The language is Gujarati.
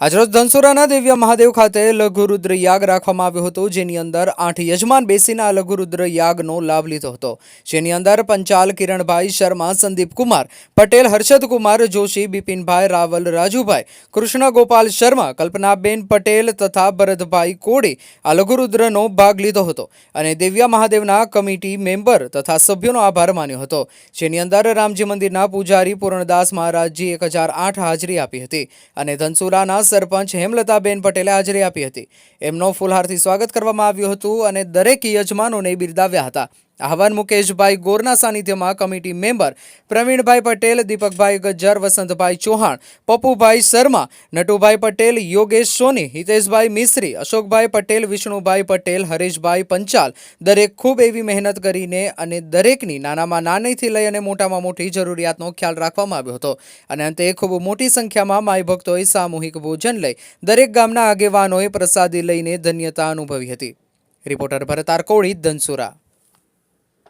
આજરોજ ધનસુરાના દિવ્ય મહાદેવ ખાતે લઘુરુદ્ર યાગ રાખવામાં આવ્યો હતો, જેની અંદર આઠ યજમાન બેસીને આ લઘુરુદ્ર યાગનો લાભ લીધો હતો. જેની અંદર પંચાલ કિરણભાઈ શર્મા, સંદીપ કુમાર, પટેલ હર્ષદ કુમાર જોશી, બિપિનભાઈ રાવલ, રાજુભાઈ કૃષ્ણ ગોપાલ શર્મા, કલ્પનાબેન પટેલ તથા ભરતભાઈ કોડે આ લઘુરુદ્રનો ભાગ લીધો હતો અને દિવ્ય મહાદેવના કમિટી મેમ્બર તથા સભ્યોનો આભાર માન્યો હતો. જેની અંદર રામજી મંદિરના પૂજારી પૂર્ણદાસ મહારાજજી એક હજાર આપી હતી અને ધનસુરાના સરપંચ હેમલતાબેન પટેલે હાજરી આપી હતી. એમનો ફૂલહારથી સ્વાગત કરવામાં આવ્યું હતું અને દરેક યજમાનોને બિરદાવ્યા હતા. આહવાન મુકેશભાઈ ગોરના સાનિધ્યમાં કમિટી મેમ્બર પ્રવીણભાઈ પટેલ, દીપકભાઈ ગજ્જર, વસંતભાઈ ચૌહાણ, પપ્પુભાઈ શર્મા, નટુભાઈ પટેલ, યોગેશ સોની, હિતેશભાઈ મિશ્રી અશોકભાઈ પટેલ, વિષ્ણુભાઈ પટેલ, હરેશભાઈ પંચાલ, દરેક ખૂબ એવી મહેનત કરીને અને દરેકની નાનામાં નાનીથી લઈ અને મોટામાં મોટી જરૂરિયાતનો ખ્યાલ રાખવામાં આવ્યો હતો. અને અંતે ખૂબ મોટી સંખ્યામાં માય ભક્તોએ સામૂહિક ભોજન લઈ દરેક ગામના આગેવાનોએ પ્રસાદી લઈને ધન્યતા અનુભવી હતી. રિપોર્ટર ભરત આરકોળી, ધનસુરા.